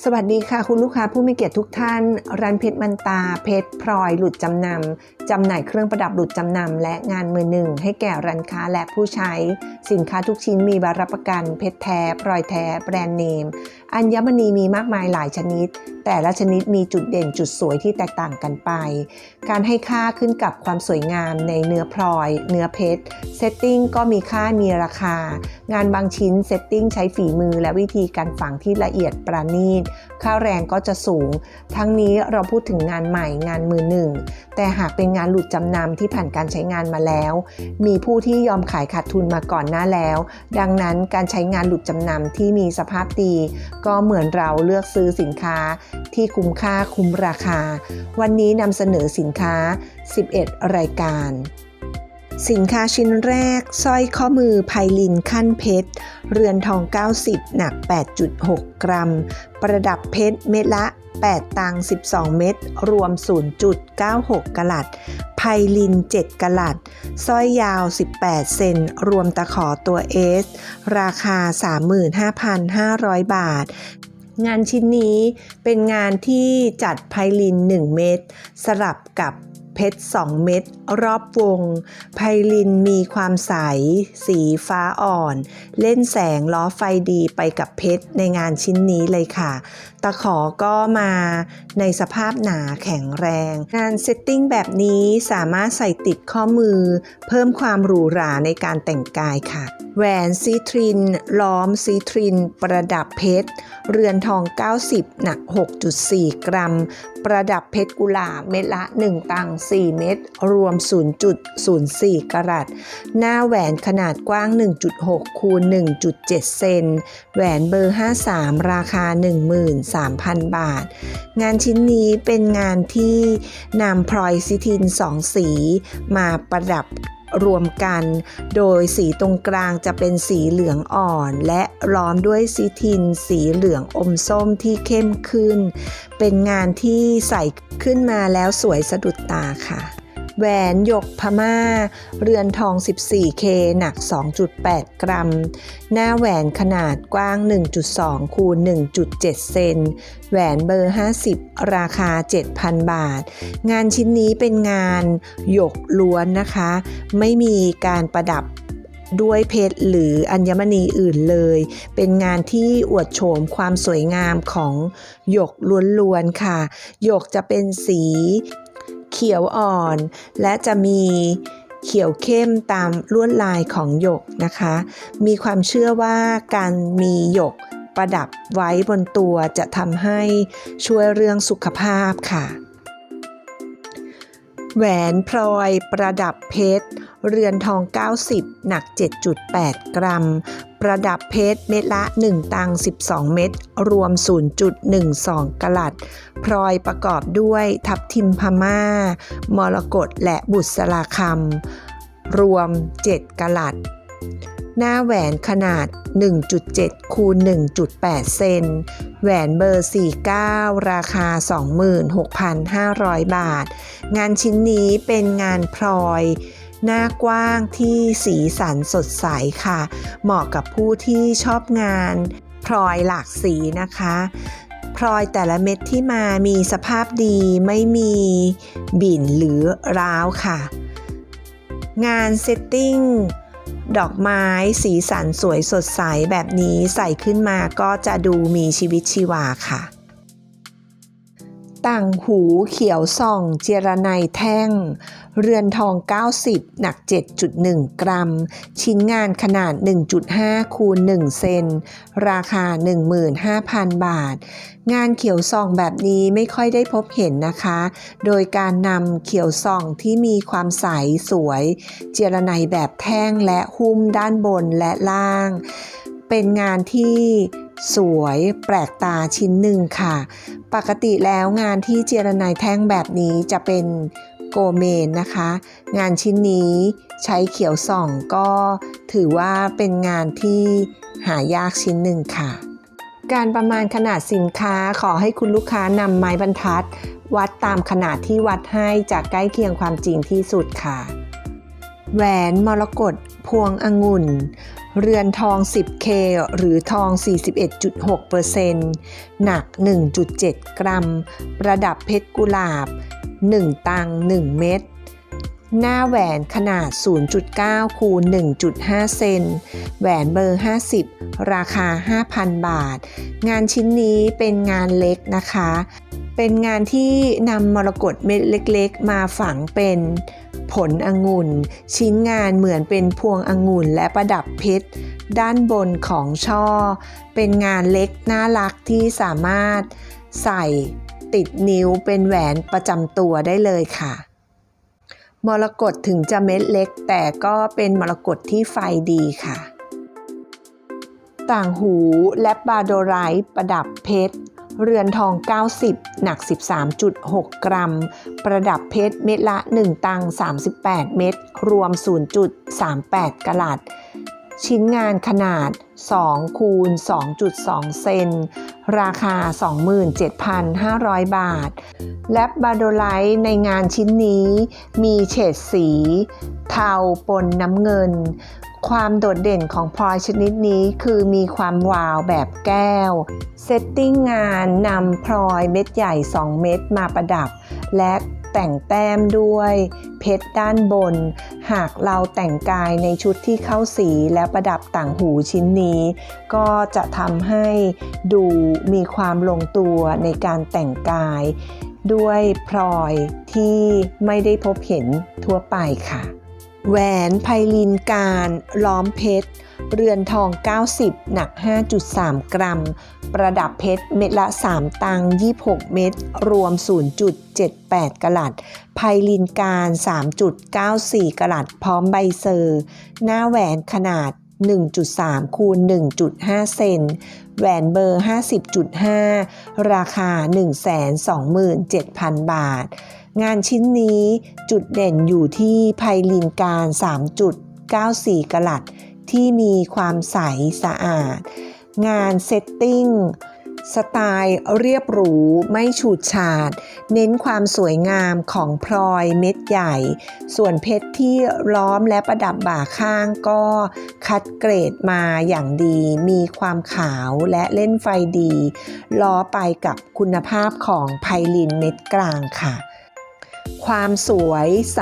สวัสดีค่ะ คุณลูกค้าผู้มีเกียรติทุกท่าน ร้านเพชรมันตา เพชรพลอยหลุดจำนำจำหน่ายเครื่องประดับหลุดจำนำและงานมือหนึ่ง ให้แก่ร้านค้าและผู้ใช้ สินค้าทุกชิ้นมีบารับประกัน เพชรแท้พลอยแท้แบรนด์เนม อัญมณีมีมากมายหลายชนิด แต่ละชนิดมีจุดเด่นจุดสวยที่แตกต่างกันไป การให้ค่าขึ้นกับความสวยงามในเนื้อพลอย เนื้อเพชร เซตติ้งก็มีค่ามีราคา งานบางชิ้นเซตติ้งใช้ฝีมือและวิธีการฝังที่ละเอียดประณีต ค่าแรงก็จะสูง ทั้งนี้เราพูดถึงงานใหม่งานมือหนึ่ง แต่หากเป็นงานหลุดจำนำที่ผ่านการใช้งานมาแล้ว มีผู้ที่ยอมขายขาดทุนมาก่อนหน้าแล้ว ดังนั้นการใช้งานหลุดจำนำที่มีสภาพดีก็เหมือนเราเลือกซื้อสินค้าที่คุ้มค่าคุ้มราคา วันนี้นำเสนอสินค้า 11 รายการ สินค้าชิ้นแรกสร้อยข้อมือไพลินขั้นเพชร เรือนทอง 90 หนัก 8.6 กรัม ประดับเพชรเม็ดละ 8 ตัง 12 เม็ดรวม 0.96กะลัดไพลิน 7กะลัดสร้อยยาว 18 เซนรวมตะขอตัว S ราคา 35,500 บาทงานชิ้นนี้เป็นงานที่จัดไพลิน 1 เม็ดสลับกับ เพชร 2 เม็ดรอบวง ไพลินมีความใส สีฟ้าอ่อน เล่นแสงล้อไฟดีไปกับเพชรในงานชิ้นนี้เลยค่ะ ตะขอก็มาในสภาพหนาแข็งแรง งานเซตติ้งแบบนี้สามารถใส่ติดข้อมือ เพิ่มความหรูหราในการแต่งกายค่ะ แหวนซีทริน ล้อมซีทริน ประดับเพชร เรือนทอง 90 หนัก 6.4 กรัม ประดับเพชรกุหลาบเม็ดละ 1 ตังค์4 เม็ดรวม 0.04 กรัต หน้าแหวนขนาดกว้าง 1.6 คูณ 1.7 เซน แหวนเบอร์ 53 ราคา 13,000 บาท งานชิ้นนี้เป็นงานที่นำพลอยซิทิน 2 สีมาประดับ รวมกัน โดยสีตรงกลางจะเป็นสีเหลืองอ่อน และล้อมด้วยซิทิน สีเหลืองอมส้มที่เข้มขึ้น เป็นงานที่ใส่ขึ้นมาแล้วสวยสะดุดตาค่ะ แหวนหยกพม่า เรือนทอง 14K หนัก 2.8 กรัม หน้าแหวนขนาดกว้าง 1.2 คูณ 1.7 เซน แหวนเบอร์ 50 ราคา 7,000 บาท งานชิ้นนี้เป็นงานหยกล้วนนะคะ ไม่มีการประดับด้วยเพชรหรืออัญมณีอื่นเลย เป็นงานที่อวดโฉมความสวยงามของหยกล้วนๆค่ะ หยกจะเป็นสี ขียวอ่อน และจะมีเขียวเข้มตามลวดลายของหยกนะคะ มีความเชื่อว่าการมีหยกประดับไว้บนตัวจะทำให้ช่วยเรื่องสุขภาพค่ะ แหวนพลอยประดับเพชร เรือนทอง 90 หนัก 7.8 กรัม ประดับเพชรเม็ดละ 1 ตัง 12 เม็ดรวม 0.12 กลัด พลอยประกอบด้วยทับทิมพม่า มรกตและบุษราคำ รวม 7 กลัด หน้าแหวนขนาด 1.7 คูณ 1.8 เซน แหวนเบอร์ 49 ราคา 26,500 บาท งานชิ้นนี้เป็นงานพลอย หน้ากว้างที่สีสันสดใสค่ะ เหมาะกับผู้ที่ชอบงานพลอยหลากสีนะคะพลอยแต่ละเม็ดที่มามีสภาพดีไม่มีบิ่นหรือร้าวค่ะ งานเซตติ้งดอกไม้สีสันสวยสดใสแบบนี้ใส่ขึ้นมาก็จะดูมีชีวิตชีวาค่ะ ต่างหูเขียวส่องเจรไนแท่ง เรือนทอง 90 หนัก 7.1 กรัม ชิ้นงานขนาด 1.5 คูณ 1 เซน ราคา 15,000 บาท งานเขียวส่องแบบนี้ไม่ค่อยได้พบเห็นนะคะ โดยการนำเขียวส่องที่มีความใสสวย เจรไนแบบแท่งและหุ้มด้านบนและล่าง เป็นงานที่ สวยแปลกตาชิ้นหนึ่งค่ะ ปกติแล้วงานที่เจรไนแท่งแบบนี้จะเป็นโกเมนนะคะ งานชิ้นนี้ใช้เขียวส่องก็ถือว่าเป็นงานที่หายากชิ้นหนึ่งค่ะ การประมาณขนาดสินค้าขอให้คุณลูกค้านำไม้บรรทัด วัดตามขนาดที่วัดให้จากใกล้เคียงความจริงที่สุดค่ะ แหวนมรกตพวงองุ่น เรือนทอง 10K หรือทอง 41.6%หนัก 1.7 กรัม ประดับเพชรกุหลาบ 1 ตัง 1 เม็ด หน้าแหวนขนาด 0.9 คูณ 1.5 เซน แหวนเบอร์ 50 ราคา 5,000 บาท งานชิ้นนี้เป็นงานเล็กนะคะ เป็นงานที่นำมรกตเม็ดเล็กๆ มาฝังเป็นผลองุ่น ชิ้นงานเหมือนเป็นพวงองุ่นและประดับเพชรด้านบนของช่อ เป็นงานเล็กน่ารักที่สามารถใส่ติดนิ้วเป็นแหวนประจำตัวได้เลยค่ะ มรกตถึงจะเม็ดเล็ก แต่ก็เป็นมรกตที่ไฟดีค่ะ ต่างหูและบาโดไรประดับเพชร เรือนทอง 90 หนัก 13.6 กรัม ประดับเพชรเม็ดละ 1 ตัง 38 เม็ดรวม 0.38 กะลัด ชิ้นงานขนาด2คูณ2.2 เซน ราคา 27,500 บาท และบาโดไลท์ในงานชิ้นนี้มีเฉดสี เทาปนน้ำเงิน ความโดดเด่นของพลอยชนิดนี้คือมีความวาวแบบแก้ว เซตติ้งงานนำพลอยเม็ดใหญ่ 2 เม็ดมาประดับ และแต่งแต้มด้วยเพชรด้านบน หากเราแต่งกายในชุดที่เข้าสีและประดับต่างหูชิ้นนี้ ก็จะทำให้ดูมีความลงตัวในการแต่งกาย ด้วยพลอยที่ไม่ได้พบเห็นทั่วไปค่ะ แหวนไพลินการล้อมเพชร เรือนทอง 90 หนัก 5.3 กรัม ประดับเพชรเม็ดละ 3 ตัง 26 เม็ดรวม 0.78กะลัดไพลินการ 3.94กะลัดพร้อมใบเซอร์ หน้าแหวนขนาด 1.3 คูณ 1.5 เซนแหวนเบอร์ 50.5 ราคา 127,000 บาท งานชิ้นนี้จุดเด่นอยู่ที่ไพลินการ 3.94กะลัด ที่มีความใสสะอาด งานเซตติ้งสไตล์เรียบหรู ไม่ฉูดฉาด เน้นความสวยงามของพลอยเม็ดใหญ่ ส่วนเพชรที่ล้อมและประดับบ่าข้างก็คัดเกรดมาอย่างดี มีความขาวและเล่นไฟดี ล้อไปกับคุณภาพของไพลินเม็ดกลางค่ะ ความสวยใส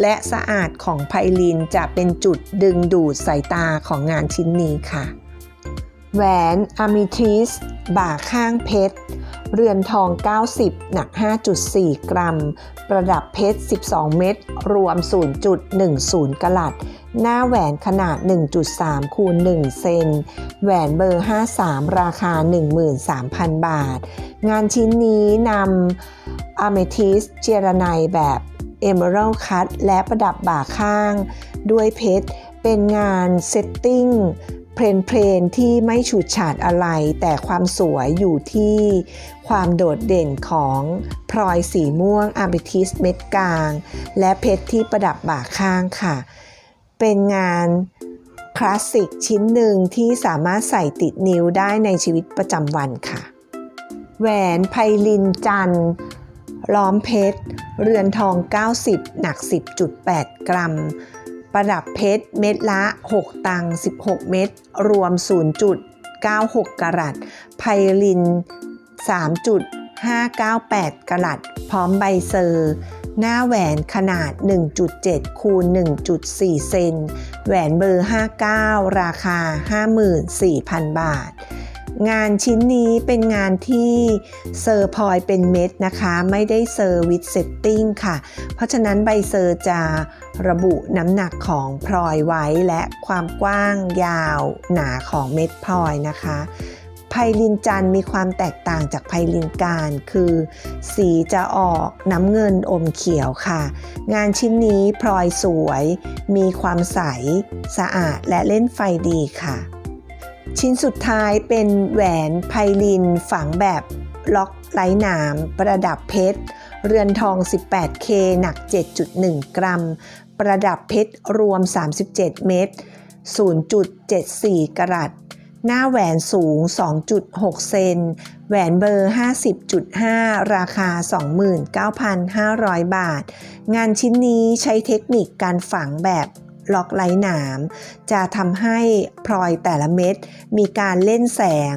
และสะอาดของไพลินจะเป็นจุดดึงดูดสายตาของงานชิ้นนี้ค่ะ แหวนอะมิทิสบ่าข้างเพชร เรือนทอง 90 หนัก 5.4 กรัม ประดับเพชร 12 เม็ด รวม 0.10 กลัด หน้าแหวนขนาด 1.3 คูณ 1 เซน แหวนเบอร์ 53 ราคา 13,000 บาท งานชิ้นนี้นำอะเมทิสเจรไนแบบ Emerald Cut และประดับบ่าข้าง ด้วยเพชร เป็นงานเซตติ้ง เพลนเพลนๆที่ไม่ฉูดฉาดอะไร แต่ความสวยอยู่ที่ความโดดเด่นของพลอยสีม่วงอะเมทิสเม็ดกลาง และเพชรที่ประดับบ่าข้างค่ะ เป็นงานคลาสสิกชิ้นหนึ่งที่สามารถใส่ติดนิ้วได้ในชีวิตประจำวันค่ะ แหวนไพลินจันทร์ล้อมเพชร เรือนทอง 90 หนัก 10.8 กรัม ประดับเพชรเม็ดละ 6 ตัง 16 เม็ดรวม 0.96 กรัตไพลิน 3.598 กรัตพร้อมใบเซอร์ หน้าแหวนขนาด 1.7 คูณ 1.4 เซน แหวนเบอร์ 59 ราคา 54,000 บาท งานชิ้นนี้เป็นงานที่เซอร์พลอยเป็นเม็ดนะคะ ไม่ได้เซอร์วิดเซตติ้งค่ะ เพราะฉะนั้นใบเซอร์จะระบุน้ำหนักของพลอยไว้และความกว้างยาวหนาของเม็ดพลอยนะคะไพลินจันมีความแตกต่างจากไพลินการคือ สีจะออกน้ำเงินอมเขียวค่ะ งานชิ้นนี้พลอยสวย มีความใส สะอาดและเล่นไฟดีค่ะ ชิ้นสุดท้ายเป็นแหวนไพลินฝังแบบล็อกไร้หนามประดับเพชร เรือนทอง 18K หนัก 7.1 กรัม ประดับเพชรรวม 37 เม็ด 0.74 กรัตหน้าแหวนสูง 2.6 เซน แหวนเบอร์ 50.5 ราคา 29,500 บาท งานชิ้นนี้ใช้เทคนิคการฝังแบบ ล็อกไร้หนาม จะทำให้พลอยแต่ละเม็ด มีการเล่นแสง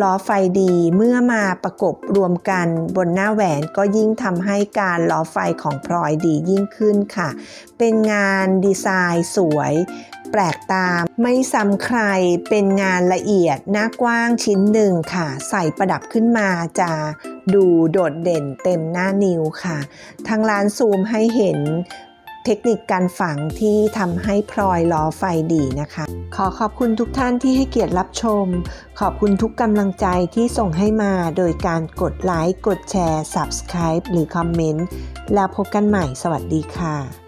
ล้อไฟดีเมื่อมาประกบรวมกันบนหน้าแหวนก็ยิ่งทำให้การล้อไฟของพลอยดียิ่งขึ้นค่ะ เป็นงานดีไซน์สวยแปลกตาไม่ซ้ำใครเป็นงานละเอียดหน้ากว้างชิ้นหนึ่งค่ะ ใส่ประดับขึ้นมาจะดูโดดเด่นเต็มหน้านิ้วค่ะ ทางร้านซูมให้เห็น เทคนิคการฝังที่ทำให้พลอยล้อไฟดีนะคะ ขอขอบคุณทุกท่านที่ให้เกียรติรับชม ขอบคุณทุกกำลังใจที่ส่งให้มาโดยการกดไลค์ กดแชร์ Subscribe หรือคอมเมนต์ แล้วพบกันใหม่สวัสดีค่ะ